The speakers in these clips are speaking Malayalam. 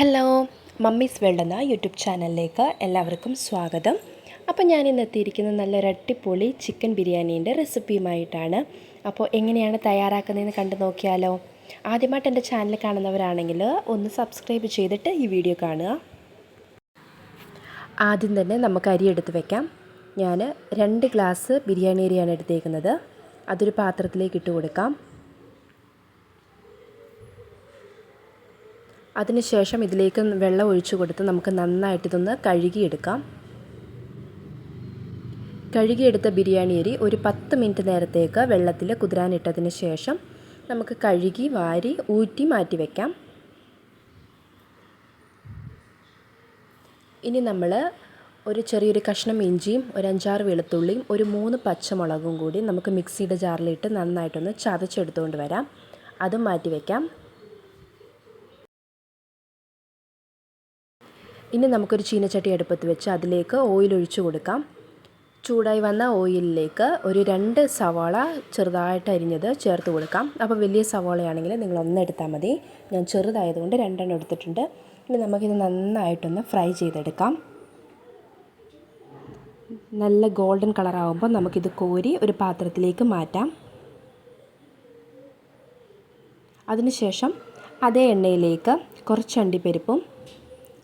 ഹലോ മമ്മീസ് വേൾഡ് യൂട്യൂബ് ചാനലിലേക്ക് എല്ലാവർക്കും സ്വാഗതം. അപ്പോൾ ഞാൻ ഇന്ന് എത്തിയിരിക്കുന്നത് നല്ലൊരു അടിപൊളി ചിക്കൻ ബിരിയാണീന്റെ റെസിപ്പിയുമായിട്ടാണ് അപ്പോൾ എങ്ങനെയാണ് തയ്യാറാക്കുന്നതെന്ന് കണ്ടു നോക്കിയാലോ? ആദ്യമായിട്ട് എന്റെ ചാനൽ കാണുന്നവരാണെങ്കിൽ ഒന്ന് സബ്സ്ക്രൈബ് ചെയ്തിട്ട് ഈ വീഡിയോ കാണുക. ആദ്യം തന്നെ നമുക്ക് അരി എടുത്ത് വെക്കാം. ഞാൻ രണ്ട് ഗ്ലാസ് ബിരിയാണി അരിയാണ് എടുത്തേക്കുന്നത്. അതൊരു പാത്രത്തിലേക്ക് ഇട്ട് കൊടുക്കാം. അതിനുശേഷം ഇതിലേക്ക് വെള്ളം ഒഴിച്ചു കൊടുത്ത് നമുക്ക് നന്നായിട്ട് ഇതൊന്ന് കഴുകിയെടുക്കാം. കഴുകിയെടുത്ത ബിരിയാണി അരി ഒരു പത്ത് മിനിറ്റ് നേരത്തേക്ക് വെള്ളത്തിൽ കുതിരാനിട്ടതിന് ശേഷം നമുക്ക് കഴുകി വാരി ഊറ്റി മാറ്റി വയ്ക്കാം ഇനി നമ്മൾ ഒരു ചെറിയൊരു കഷ്ണം ഇഞ്ചിയും ഒരു അഞ്ചാറ് വെളുത്തുള്ളിയും ഒരു മൂന്ന് പച്ചമുളകും കൂടി നമുക്ക് മിക്സിയുടെ ജാറിലിട്ട് നന്നായിട്ടൊന്ന് ചതച്ചെടുത്തുകൊണ്ട് വരാം. അതും മാറ്റി വയ്ക്കാം ഇനി നമുക്കൊരു ചീനച്ചട്ടി അടുപ്പത്ത് വെച്ച് അതിലേക്ക് ഓയിൽ ഒഴിച്ചു കൊടുക്കാം. ചൂടായി വന്ന ഓയിലിലേക്ക് ഒരു രണ്ട് സവാള ചെറുതായിട്ട് അരിഞ്ഞത് ചേർത്ത് കൊടുക്കാം. അപ്പോൾ വലിയ സവാളയാണെങ്കിൽ നിങ്ങൾ ഒന്നെടുത്താൽ മതി. ഞാൻ ചെറുതായതുകൊണ്ട് രണ്ടെണ്ണം എടുത്തിട്ടുണ്ട്. ഇനി നമുക്കിത് നന്നായിട്ടൊന്ന് ഫ്രൈ ചെയ്തെടുക്കാം. നല്ല ഗോൾഡൻ കളറാകുമ്പോൾ നമുക്കിത് കോരി ഒരു പാത്രത്തിലേക്ക് മാറ്റാം. അതിനുശേഷം അതേ എണ്ണയിലേക്ക് കുറച്ച് അണ്ടിപ്പരിപ്പും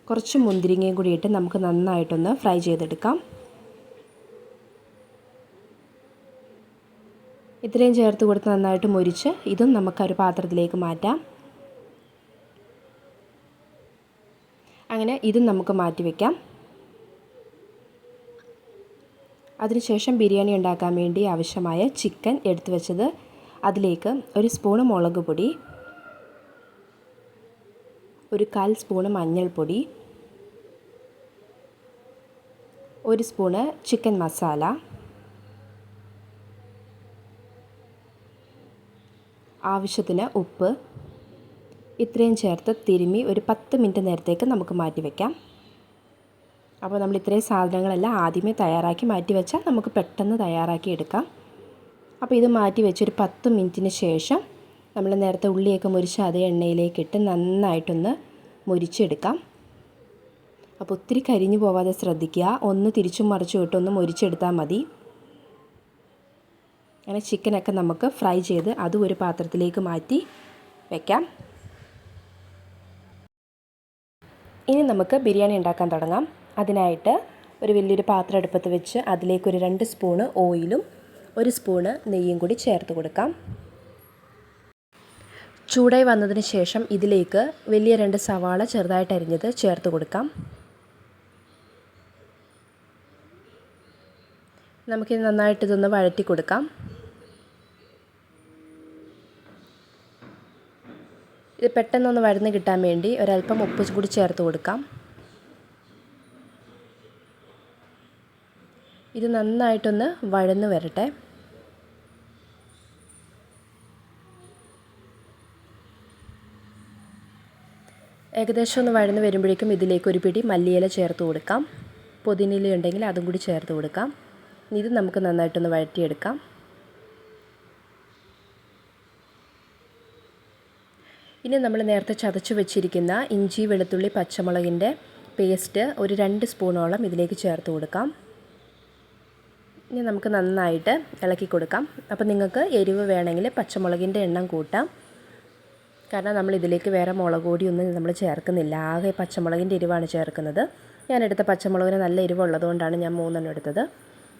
കുറച്ച് മുന്തിരിങ്ങയും കൂടി ഇട്ട് നമുക്ക് നന്നായിട്ടൊന്ന് ഫ്രൈ ചെയ്തെടുക്കാം. ഇത്രയും ചേർത്ത് കൊടുത്ത് നന്നായിട്ട് മുരിച്ച് ഇതും നമുക്ക് ഒരു പാത്രത്തിലേക്ക് മാറ്റാം. അങ്ങനെ ഇതും നമുക്ക് മാറ്റി വയ്ക്കാം അതിനുശേഷം ബിരിയാണി ഉണ്ടാക്കാൻ വേണ്ടി ആവശ്യമായ ചിക്കൻ എടുത്തു വെച്ചത്. അതിലേക്ക് ഒരു സ്പൂണ് മുളക് പൊടി ഒരു കാൽ സ്പൂണ് മഞ്ഞൾപ്പൊടി ഒരു സ്പൂണ് ചിക്കൻ മസാല ആവശ്യത്തിന് ഉപ്പ്. ഇത്രയും ചേർത്ത് തിരുമ്മി ഒരു പത്ത് മിനിറ്റ് നേരത്തേക്ക് നമുക്ക് മാറ്റി വയ്ക്കാം അപ്പോൾ നമ്മൾ ഇത്രയും സാധനങ്ങളെല്ലാം ആദ്യമേ തയ്യാറാക്കി മാറ്റി വെച്ചാൽ നമുക്ക് പെട്ടെന്ന് തയ്യാറാക്കി എടുക്കാം. അപ്പോൾ ഇത് മാറ്റി വെച്ചൊരു പത്ത് മിനിറ്റിന് ശേഷം നമ്മൾ നേരത്തെ ഉള്ളിയൊക്കെ മുരിച്ച് അതേ എണ്ണയിലേക്ക് ഇട്ട് നന്നായിട്ടൊന്ന് മുരിച്ചെടുക്കാം. അപ്പോൾ ഒത്തിരി കരിഞ്ഞു പോവാതെ ശ്രദ്ധിക്കുക. ഒന്ന് തിരിച്ചും മറിച്ചും ഇട്ടൊന്ന് മുരിച്ചെടുത്താൽ മതി. അങ്ങനെ ചിക്കനൊക്കെ നമുക്ക് ഫ്രൈ ചെയ്ത് അതും ഒരു പാത്രത്തിലേക്ക് മാറ്റി വയ്ക്കാം ഇനി നമുക്ക് ബിരിയാണി ഉണ്ടാക്കാൻ തുടങ്ങാം. അതിനായിട്ട് ഒരു വലിയൊരു പാത്രം അടുപ്പത്ത് വെച്ച് അതിലേക്കൊരു രണ്ട് സ്പൂണ് ഓയിലും ഒരു സ്പൂണ് നെയ്യും കൂടി ചേർത്ത് കൊടുക്കാം. ചൂടായി വന്നതിന് ശേഷം ഇതിലേക്ക് വലിയ രണ്ട് സവാള ചെറുതായിട്ട് അരിഞ്ഞത് ചേർത്ത് കൊടുക്കാം. നമുക്കിത് നന്നായിട്ട് ഇതൊന്ന് വഴറ്റി കൊടുക്കാം. ഇത് പെട്ടെന്നൊന്ന് വഴന്ന് കിട്ടാൻ വേണ്ടി ഒരല്പം ഉപ്പ് കൂടി ചേർത്ത് കൊടുക്കാം. ഇത് നന്നായിട്ടൊന്ന് വഴന്ന് വരട്ടെ. ഏകദേശം ഒന്ന് വഴന്ന് വരുമ്പോഴേക്കും ഇതിലേക്ക് ഒരു പിടി മല്ലിയില ചേർത്ത് കൊടുക്കാം. പുതിനില ഉണ്ടെങ്കിൽ അതും കൂടി ചേർത്ത് കൊടുക്കാം. ഇത് നമുക്ക് നന്നായിട്ടൊന്ന് വഴറ്റിയെടുക്കാം. ഇനി നമ്മൾ നേരത്തെ ചതച്ച് വെച്ചിരിക്കുന്ന ഇഞ്ചി വെളുത്തുള്ളി പച്ചമുളകിന്റെ പേസ്റ്റ് ഒരു രണ്ട് സ്പൂണോളം ഇതിലേക്ക് ചേർത്ത് കൊടുക്കാം. ഇനി നമുക്ക് നന്നായിട്ട് ഇളക്കി കൊടുക്കാം. അപ്പോൾ നിങ്ങൾക്ക് എരിവ് വേണമെങ്കിൽ പച്ചമുളകിന്റെ എണ്ണം കൂട്ടാം. കാരണം നമ്മൾ ഇതിലേക്ക് വേറെ മുളക് പൊടിയൊന്നും നമ്മൾ ചേർക്കുന്നില്ല. ആകെ പച്ചമുളകിന്റെ എരിവാണ് ചേർക്കുന്നത്. ഞാൻ എടുത്ത പച്ചമുളകിന് നല്ല എരിവുള്ളതുകൊണ്ടാണ് ഞാൻ മൂന്നെണ്ണം എടുത്തത്.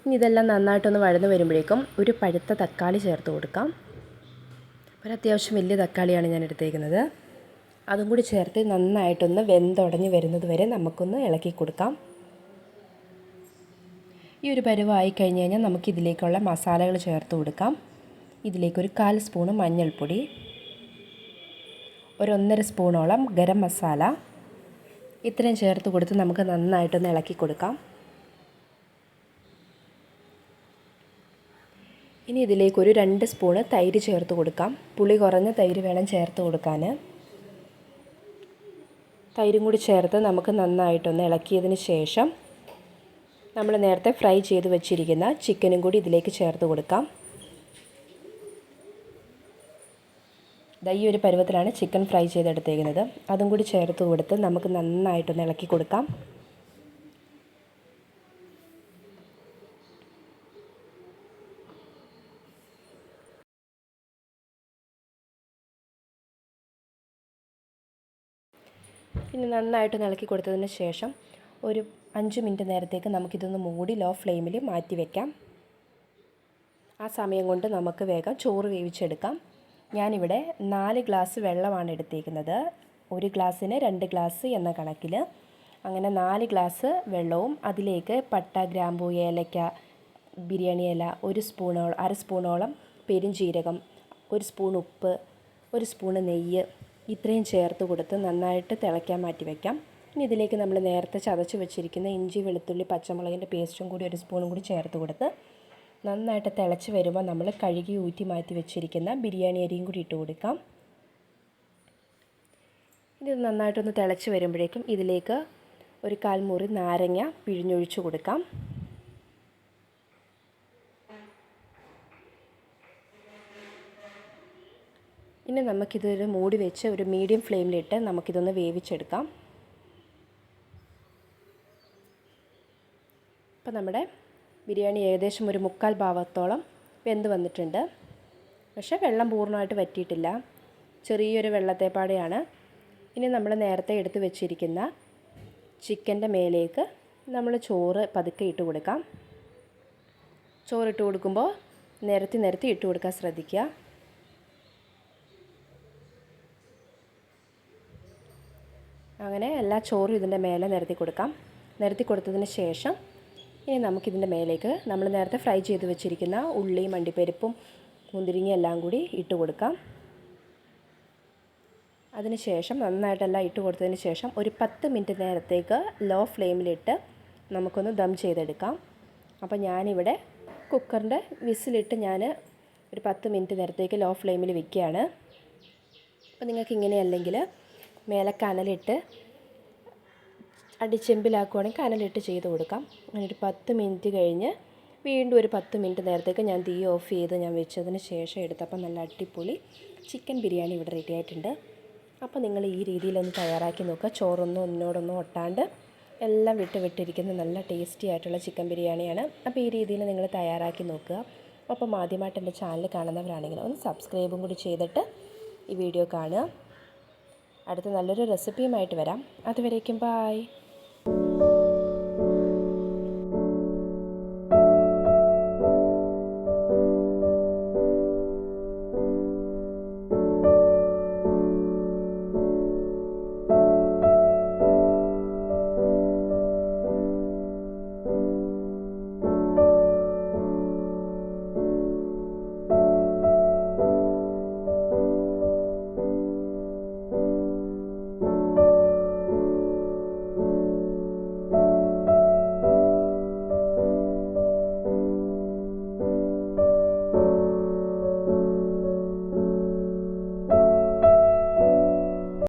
ഇനി ഇതെല്ലാം നന്നായിട്ടൊന്ന് വഴന്ന് വരുമ്പോഴേക്കും ഒരു പഴുത്ത തക്കാളി ചേർത്ത് കൊടുക്കാം. ഒരു അത്യാവശ്യം വലിയ തക്കാളിയാണ് ഞാൻ എടുത്തേക്കുന്നത്. അതും കൂടി ചേർത്ത് നന്നായിട്ടൊന്ന് വെന്തുടഞ്ഞ് വരുന്നത് വരെ നമുക്കൊന്ന് ഇളക്കി കൊടുക്കാം. ഈ ഒരു പരുവായി കഴിഞ്ഞ് കഴിഞ്ഞാൽ നമുക്കിതിലേക്കുള്ള മസാലകൾ ചേർത്ത് കൊടുക്കാം. ഇതിലേക്കൊരു കാൽ സ്പൂണ് മഞ്ഞൾപ്പൊടി ഒരു ഒന്നര സ്പൂണോളം ഗരം മസാല. ഇത്രയും ചേർത്ത് കൊടുത്ത് നമുക്ക് നന്നായിട്ടൊന്ന് ഇളക്കി കൊടുക്കാം. ഇനി ഇതിലേക്ക് ഒരു രണ്ട് സ്പൂണ് തൈര് ചേർത്ത് കൊടുക്കാം. പുളി കുറഞ്ഞ തൈര് വേണം ചേർത്ത് കൊടുക്കാൻ. തൈരും കൂടി ചേർത്ത് നമുക്ക് നന്നായിട്ടൊന്ന് ഇളക്കിയതിന് ശേഷം നമ്മൾ നേരത്തെ ഫ്രൈ ചെയ്ത് വെച്ചിരിക്കുന്ന ചിക്കനും കൂടി ഇതിലേക്ക് ചേർത്ത് കൊടുക്കാം. ഈ ഒരു പരുവത്തിലാണ് ചിക്കൻ ഫ്രൈ ചെയ്തെടുത്തേക്കുന്നത്. അതും കൂടി ചേർത്ത് കൊടുത്ത് നമുക്ക് നന്നായിട്ടൊന്ന് ഇളക്കി കൊടുക്കാം. പിന്നെ നന്നായിട്ട് ഇളക്കി കൊടുത്തതിന് ശേഷം ഒരു അഞ്ച് മിനിറ്റ് നേരത്തേക്ക് നമുക്കിതൊന്ന് മൂടി ലോ ഫ്ലെയിമിൽ മാറ്റി വെക്കാം ആ സമയം കൊണ്ട് നമുക്ക് വേഗം ചോറ് വേവിച്ചെടുക്കാം. ഞാനിവിടെ നാല് ഗ്ലാസ് വെള്ളമാണ് എടുത്തേക്കുന്നത്. ഒരു ഗ്ലാസ്സിന് രണ്ട് ഗ്ലാസ് എന്ന കണക്കിൽ അങ്ങനെ നാല് ഗ്ലാസ് വെള്ളവും അതിലേക്ക് പട്ട ഗ്രാമ്പൂ ഏലക്ക ബിരിയാണി ഇല ഒരു സ്പൂണോളം അര സ്പൂണോളം പെരുംജീരകം ഒരു സ്പൂൺ ഉപ്പ് ഒരു സ്പൂണ് നെയ്യ് ഇത്രയും ചേർത്ത് കൊടുത്ത് നന്നായിട്ട് തിളയ്ക്കാൻ മാറ്റി വയ്ക്കാം ഇനി ഇതിലേക്ക് നമ്മൾ നേരത്തെ ചതച്ച് വെച്ചിരിക്കുന്ന ഇഞ്ചി വെളുത്തുള്ളി പച്ചമുളകിന്റെ പേസ്റ്റും കൂടി ഒരു സ്പൂണും കൂടി ചേർത്ത് കൊടുത്ത് നന്നായിട്ട് തിളച്ച് വരുമ്പോൾ നമ്മൾ കഴുകി ഊറ്റി മാറ്റി വെച്ചിരിക്കുന്ന ബിരിയാണി അരിയും കൂടി ഇട്ട് കൊടുക്കാം. ഇത് നന്നായിട്ടൊന്ന് തിളച്ച് വരുമ്പോഴേക്കും ഇതിലേക്ക് ഒരു കാൽമുറി നാരങ്ങ പിഴിഞ്ഞൊഴിച്ചു കൊടുക്കാം. ഇനി നമുക്കിതൊരു മൂടി വെച്ച് ഒരു മീഡിയം ഫ്ലെയിമിലിട്ട് നമുക്കിതൊന്ന് വേവിച്ചെടുക്കാം. അപ്പോൾ നമ്മുടെ ബിരിയാണി ഏകദേശം ഒരു മുക്കാൽ ഭാഗത്തോളം വെന്ത് വന്നിട്ടുണ്ട്. പക്ഷേ വെള്ളം പൂർണമായിട്ട് വറ്റിയിട്ടില്ല. ചെറിയൊരു വെള്ളത്തേപ്പാടെയാണ്. ഇനി നമ്മൾ നേരത്തെ എടുത്തു വെച്ചിരിക്കുന്ന ചിക്കന്റെ മേലേക്ക് നമ്മൾ ചോറ് പതുക്കെ ഇട്ട് കൊടുക്കാം. ചോറ് ഇട്ട് കൊടുക്കുമ്പോൾ നിരത്തി നിരത്തി ഇട്ട് കൊടുക്കാൻ ശ്രദ്ധിക്കുക. അങ്ങനെ എല്ലാ ചോറും ഇതിന്റെ മേലെ നിരത്തി കൊടുക്കാം. നിരത്തി കൊടുത്തതിന് ശേഷം ഇനി നമുക്കിതിന്റെ മേലേക്ക് നമ്മൾ നേരത്തെ ഫ്രൈ ചെയ്ത് വെച്ചിരിക്കുന്ന ഉള്ളിയും അണ്ടിപ്പരിപ്പും മുന്തിരിങ്ങ എല്ലാം കൂടി ഇട്ട് കൊടുക്കാം. അതിനുശേഷം നന്നായിട്ടെല്ലാം ഇട്ട് കൊടുത്തതിന് ശേഷം ഒരു പത്ത് മിനിറ്റ് നേരത്തേക്ക് ലോ ഫ്ലെയിമിലിട്ട് നമുക്കൊന്ന് ദം ചെയ്തെടുക്കാം. അപ്പോൾ ഞാനിവിടെ കുക്കറിന്റെ വിസിലിട്ട് ഞാൻ ഒരു പത്ത് മിനിറ്റ് നേരത്തേക്ക് ലോ ഫ്ലെയിമിൽ വെക്കുകയാണ്. അപ്പോൾ നിങ്ങൾക്ക് ഇങ്ങനെയല്ലെങ്കിൽ മേലെ കനലിട്ട് അടിച്ചെമ്പിലാക്കുവാണെങ്കിൽ കനലിട്ട് ചെയ്ത് കൊടുക്കാം. അങ്ങനെ ഒരു പത്ത് മിനിറ്റ് കഴിഞ്ഞ് വീണ്ടും ഒരു പത്ത് മിനിറ്റ് നേരത്തേക്ക് ഞാൻ തീ ഓഫ് ചെയ്ത് ഞാൻ വെച്ചതിന് ശേഷം എടുത്തപ്പോൾ നല്ല അടിപൊളി ചിക്കൻ ബിരിയാണി ഇവിടെ റെഡി ആയിട്ടുണ്ട്. അപ്പോൾ നിങ്ങൾ ഈ രീതിയിലൊന്ന് തയ്യാറാക്കി നോക്കുക. ചോറൊന്നും ഒന്നോടൊന്നും ഒട്ടാണ്ട് എല്ലാം വിട്ട് വിട്ടിരിക്കുന്ന നല്ല ടേസ്റ്റി ആയിട്ടുള്ള ചിക്കൻ ബിരിയാണിയാണ്. അപ്പോൾ ഈ രീതിയിൽ നിങ്ങൾ തയ്യാറാക്കി നോക്കുക. അപ്പം ആദ്യമായിട്ട് എന്റെ ചാനൽ കാണുന്നവരാണെങ്കിൽ ഒന്ന് സബ്സ്ക്രൈബും കൂടി ചെയ്തിട്ട് ഈ വീഡിയോ കാണുക. അടുത്ത നല്ലൊരു റെസിപ്പിയുമായിട്ട് വരാം. അതുവരേക്കും ബായ്